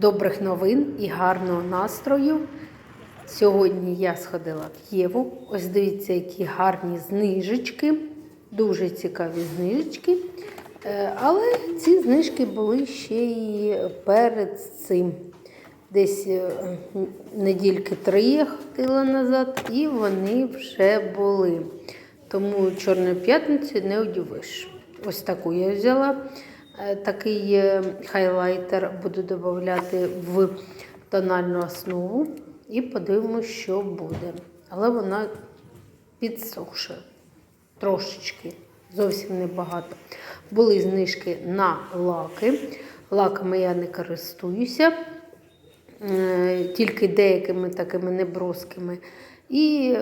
добрих новин і гарного настрою. Сьогодні я сходила в Єву. Ось дивіться, які гарні знижечки. Дуже цікаві знижечки. Е, Але ці знижки були ще й перед цим. Десь е, недільки три я ходила назад, і вони вже були. Тому Чорної п'ятниці не удивиш. Ось таку я взяла. Е, Такий е, хайлайтер буду додати в тональну основу і подивимося, що буде. Але вона підсохше трошечки, зовсім небагато. Були знижки на лаки. Лаками я не користуюся, е, тільки деякими такими неброскими. І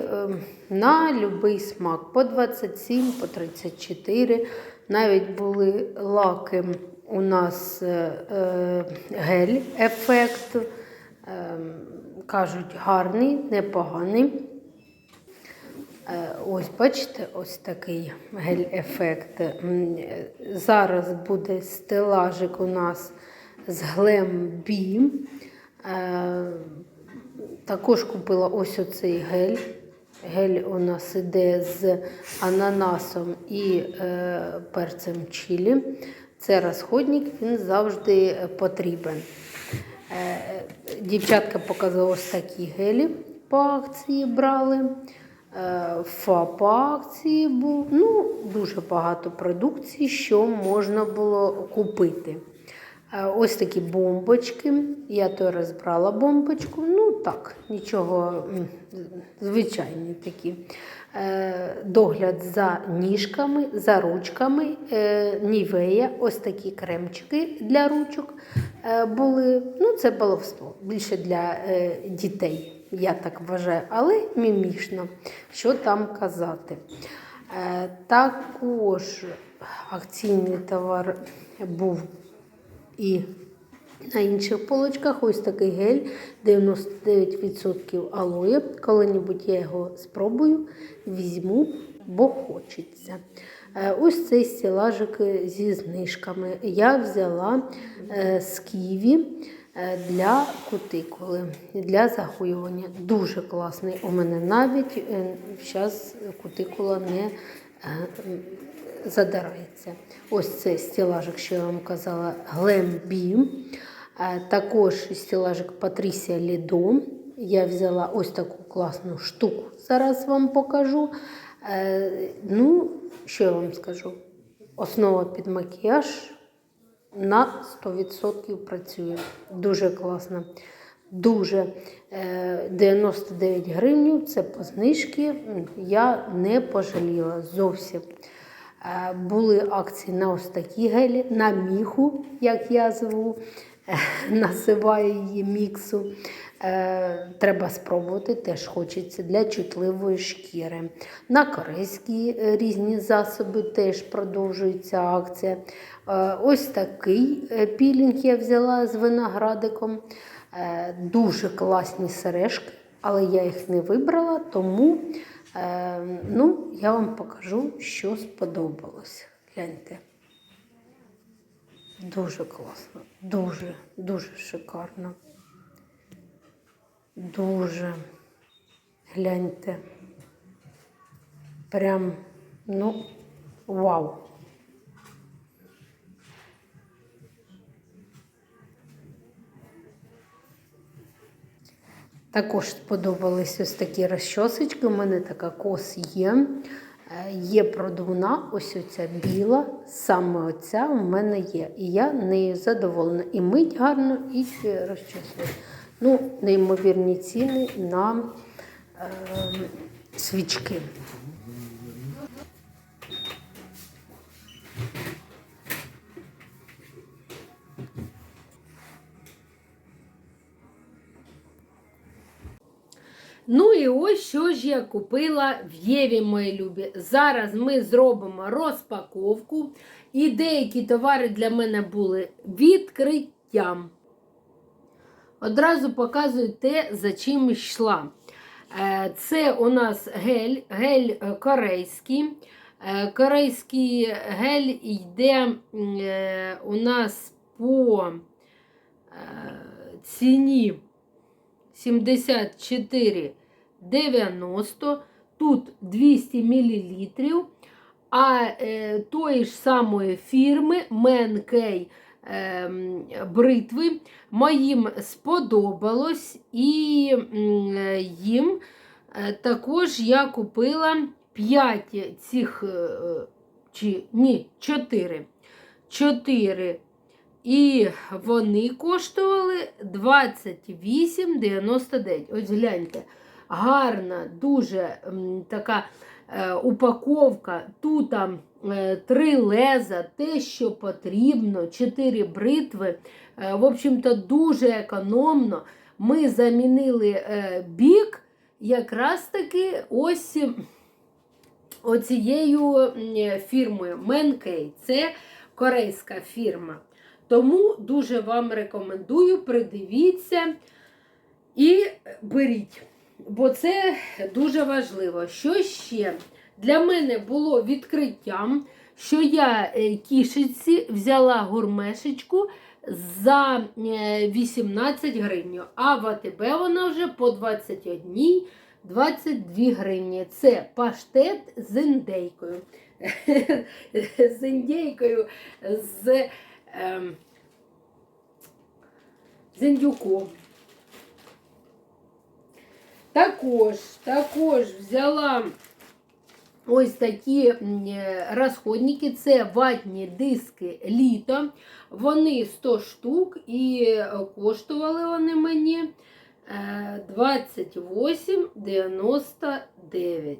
на будь-який смак по 27, по 34. Навіть були лаки у нас е, е, гель ефект. Е, кажуть, гарний, непоганий. Ось, бачите, ось такий гель-ефект. Зараз буде стелажик у нас з B. Е, Також купила ось оцей гель. Гель у нас іде з ананасом і е, перцем чилі. Це розходник, він завжди потрібен. Е, Дівчатка показала ось такі гелі по акції брали. Е, Фа по акції був. Ну, дуже багато продукції, що можна було купити. Е, Ось такі бомбочки. Я той раз брала бомбочку. Ну так, нічого звичайні такі. Е, Догляд за ніжками, за ручками, е, нівея, ось такі кремчики для ручок були. Ну, це баловство більше для дітей, я так вважаю, але мімішно, що там казати. Також акційний товар був і на інших полочках ось такий гель 99% алоє. Коли-небудь я його спробую, візьму, бо хочеться. Е, Ось цей стілажик зі знижками. Я взяла е, з Києві е, для кутикули, для загоювання. Дуже класний. У мене навіть зараз кутикула не задирається. Ось цей стілажик, що я вам казала, Glam Beam. Е, Також стілажик Patricia Lido. Я взяла ось таку класну штуку. Зараз вам покажу. Е, Ну, що я вам скажу? Основа під макіяж на 100% працює. Дуже класно. Дуже Е, 99 гривень, це по знижки. Я не пожаліла зовсім. Е, Були акції на ось такі гелі, на міху, як я зву, е, називаю її міксу. Е, Треба спробувати, теж хочеться для чутливої шкіри. На корейські різні засоби теж продовжується акція. Ось такий пілінг я взяла з виноградиком. Дуже класні сережки, але я їх не вибрала, тому е, ну, я вам покажу, що сподобалось. Гляньте. Дуже класно, дуже, дуже шикарно. Дуже. Гляньте. Прям, ну, вау. Також сподобались ось такі розчосочки. У мене така кос є. Е, Є продувна, ось оця біла, саме оця у мене є. І я нею задоволена. І мить гарно, і розчосує. Ну, неймовірні ціни на е, свічки. Ну і ось що ж я купила в Єві, мої любі. Зараз ми зробимо розпаковку. І деякі товари для мене були відкриттям. Одразу показую те, за чим йшла. Е, Це у нас гель, гель е, корейський. Е, Корейський гель йде у нас по ціні 74,90. Тут 200 мл. А е, тої ж самої фірми Менкей е, бритви моїм сподобалось, і е, їм також я купила 5 цих, е, чи ні, 4. 4 і вони коштували 28,99. Ось гляньте, гарна, дуже така е, упаковка. Тут там е, три леза, те, що потрібно, 4 бритви. Е, в общем-то, дуже економно. Ми замінили е, бік якраз таки ось оцією фірмою Менкей. Це корейська фірма. Тому дуже вам рекомендую, придивіться і беріть. Бо це дуже важливо. Що ще? Для мене було відкриттям, що я е, кішечці взяла гурмешечку за е, 18 гривень, а в АТБ вона вже по 21 22 гривні. Це паштет з індейкою. з індейкою, з, ем, з. Також, також взяла ось такі е, розходники. Це ватні диски літо. Вони 100 штук і е, коштували вони мені е, 28,99.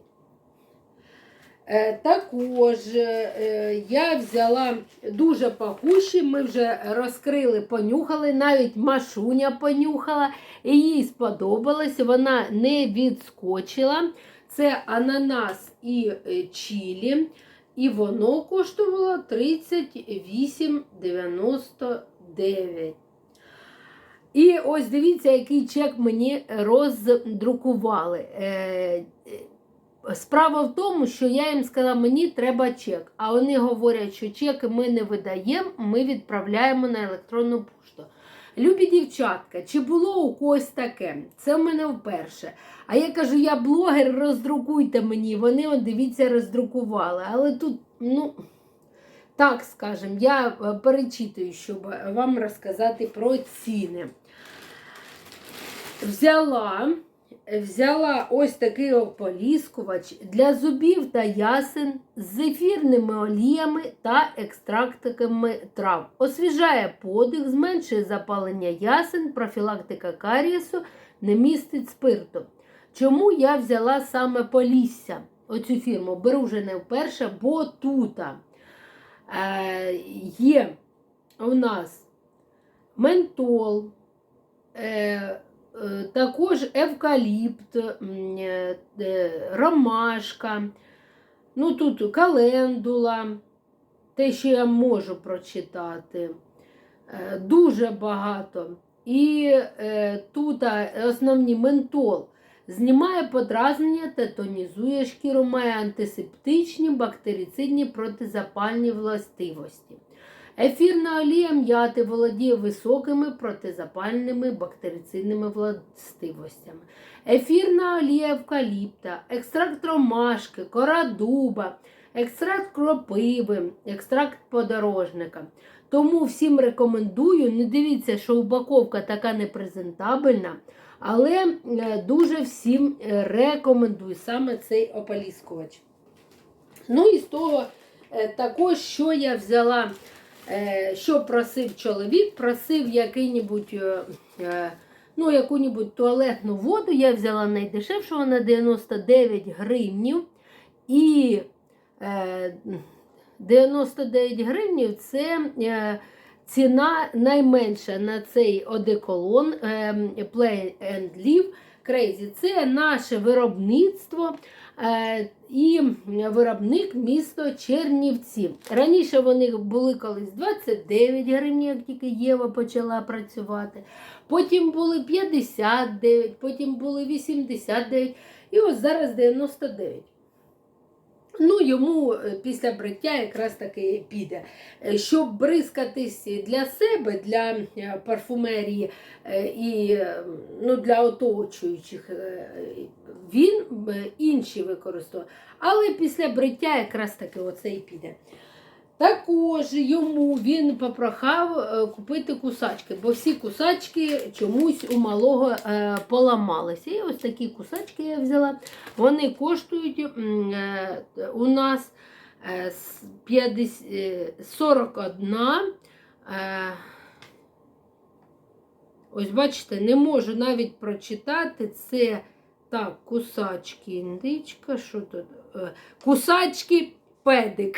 Е, Також е, я взяла дуже пахущі, ми вже розкрили, понюхали, навіть Машуня понюхала, їй сподобалось, вона не відскочила. Це ананас і е, чілі, і воно коштувало 38,99. І ось дивіться, який чек мені роздрукували. Е, е, Справа в тому, що я їм сказала, мені треба чек. А вони говорять, що чеки ми не видаємо, ми відправляємо на електронну пошту. Любі дівчатка, чи було у когось таке? Це в мене вперше. А я кажу, я блогер, роздрукуйте мені. Вони, от, дивіться, роздрукували. Але тут, ну, так скажем, я е, перечитую, щоб вам розказати про ціни. Взяла взяла ось такий ополіскувач для зубів та ясен з ефірними оліями та екстрактиками трав. Освіжає подих, зменшує запалення ясен, профілактика карієсу, не містить спирту. Чому я взяла саме Полісся? Оцю фірму беру вже не вперше, бо тут е, є у нас ментол. Е, Також евкаліпт, е, е, ромашка, ну тут календула, те, що я можу прочитати. Е, Дуже багато. І е, тут основні ментол. Знімає подразнення та тонізує шкіру, має антисептичні, бактерицидні протизапальні властивості. Ефірна олія м'яти володіє високими протизапальними бактерицидними властивостями. Ефірна олія евкаліпта, екстракт ромашки, кора дуба, екстракт кропиви, екстракт подорожника. Тому всім рекомендую, не дивіться, що упаковка така непрезентабельна, але е, дуже всім е, рекомендую саме цей ополіскувач. Ну і з того е, також, що я взяла. Е, що просив чоловік, просив який-небудь, е, е, ну, яку-небудь туалетну воду. Я взяла найдешевшу, вона 99 гривнів. І 99 гривнів це ціна найменша на цей одеколон Play and Live Crazy. Це наше виробництво. Е, і виробник місто Чернівці. Раніше вони були колись 29 гривень, як тільки Єва почала працювати. Потім були 59, потім були 89 і ось зараз 99. Ну, йому е, після бриття якраз таки піде. Е, Щоб бризкатись для себе, для е, парфумерії і ну, для оточуючих, він інші використовує. Але після бриття якраз таки оце і піде. Також йому він попрохав е, купити кусачки, бо всі кусачки чомусь у малого е, поламалися. І ось такі кусачки я взяла. Вони коштують е, у нас е, с- 50, е, 41. е, Ось бачите, не можу навіть прочитати. Це так, кусачки, індичка, що тут? Кусачки педик.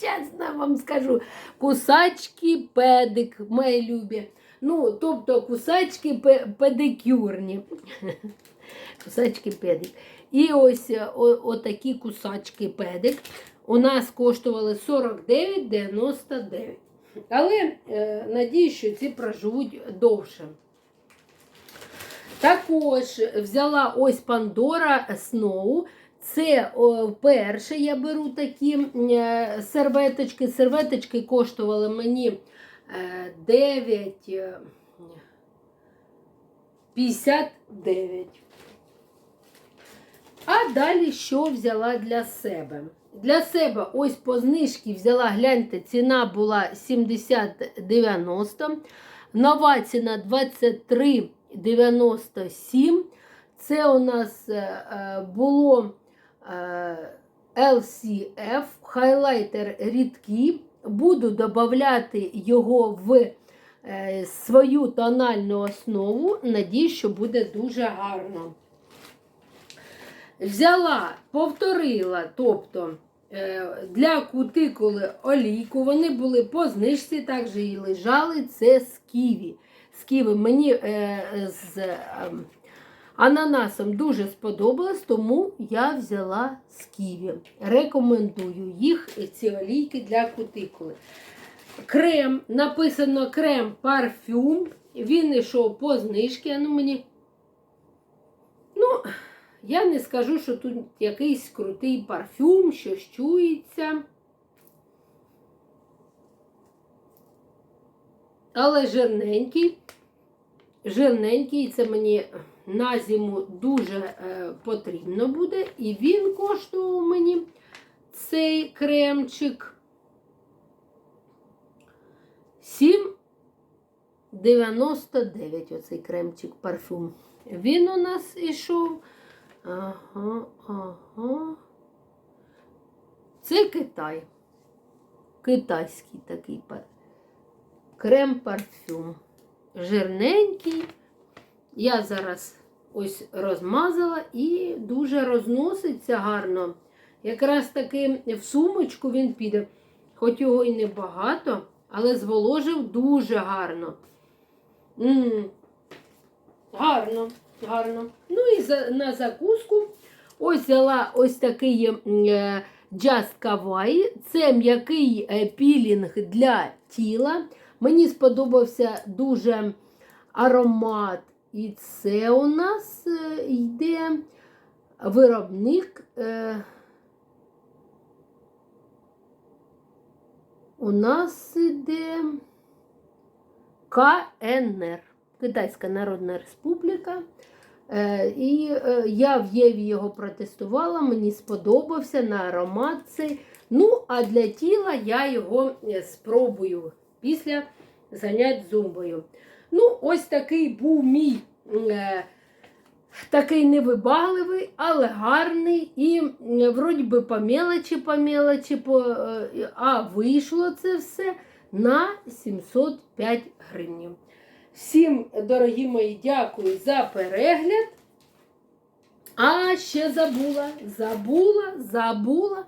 Чесно вам скажу, кусачки педик, мої любі. Ну, тобто кусачки педикюрні. Кусачки педик. І ось е, о- отакі кусачки педик у нас коштували 49,99. Але е, надію, що ці проживуть довше. Також взяла ось Пандора Snow. Це о, вперше я беру такі е, серветочки. Серветочки коштували мені е, 9, е, 59. А далі що взяла для себе? Для себе ось по знижці взяла, гляньте, ціна була 70,90. Нова ціна 23,97. Це у нас е, е, було LCF, хайлайтер рідкий. Буду додавати його в е, свою тональну основу. Надіюсь, що буде дуже гарно. Взяла, повторила, тобто е, для кутикули олійку. Вони були по знижці, також і лежали. Це з ківі. З ківі. Мені е, з ананасом дуже сподобалось, тому я взяла з ківі. Рекомендую їх, ці олійки для кутикули. Крем, написано крем парфюм. Він йшов по знижці. Ну, мені. Ну, я не скажу, що тут якийсь крутий парфюм, щось чується. Але жирненький. Жирненький, це мені на зиму дуже е, потрібно буде. І він коштував мені цей кремчик 7,99 оцей кремчик парфюм. Він у нас ішов. Ага, ага. Це Китай. Китайський такий крем-парфюм. Жирненький. Я зараз ось розмазала і дуже розноситься гарно. Якраз таки в сумочку він піде, хоч його і небагато, але зволожив дуже гарно. м Гарно, гарно. Ну і за, на закуску ось взяла ось такий м, е, Just Kawaii. Це м'який е, пілінг для тіла. Мені сподобався дуже аромат. І це у нас е, йде виробник. е, У нас іде КНР, Китайська Народна Республіка. Е, І я в Єві його протестувала, мені сподобався на аромат цей. Ну, а для тіла я його спробую після занять зумбою. Ну, ось такий був мій е, такий невибагливий, але гарний. І м, вроді би по мелочі, по мелочі, по, е, а вийшло це все на 705 гривень. Всім, дорогі мої, дякую за перегляд. А ще забула, забула, забула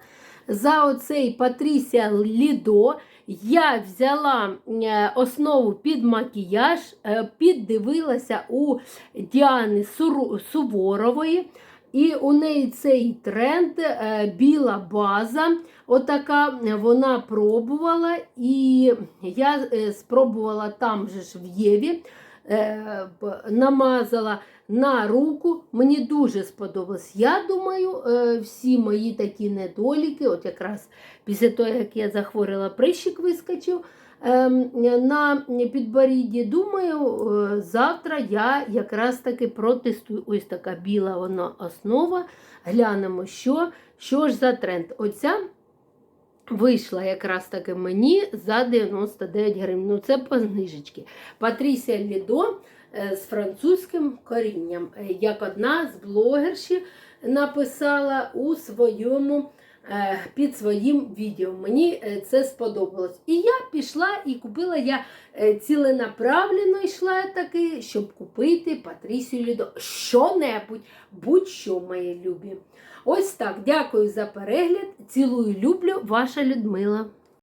за оцей Патрісія Лідо. Я взяла е, основу під макіяж, е, піддивилася у Діани Суворової. І у неї цей тренд е, біла база. Отака вона пробувала. І я спробувала там же ж в Єві. намазала на руку. Мені дуже сподобалось. Я думаю, е, всі мої такі недоліки, от якраз після того, як я захворіла, прищик вискочив. ем, На підборідді, думаю, е, завтра я якраз таки протестую. Ось така біла вона основа. Глянемо, що, що ж за тренд. Оця вийшла якраз таки мені за 99 гривень. Ну, це по знижечки. Патрісія Лідо з французьким корінням, е, як одна з блогерші написала у своєму. е, Під своїм відео мені е, це сподобалось. І я пішла і купила я е, ціленаправленно йшла таки, щоб купити Патрісію Лідо. Що-небудь, будь-що, мої любі. Ось так. Дякую за перегляд. Цілую, люблю, ваша Людмила.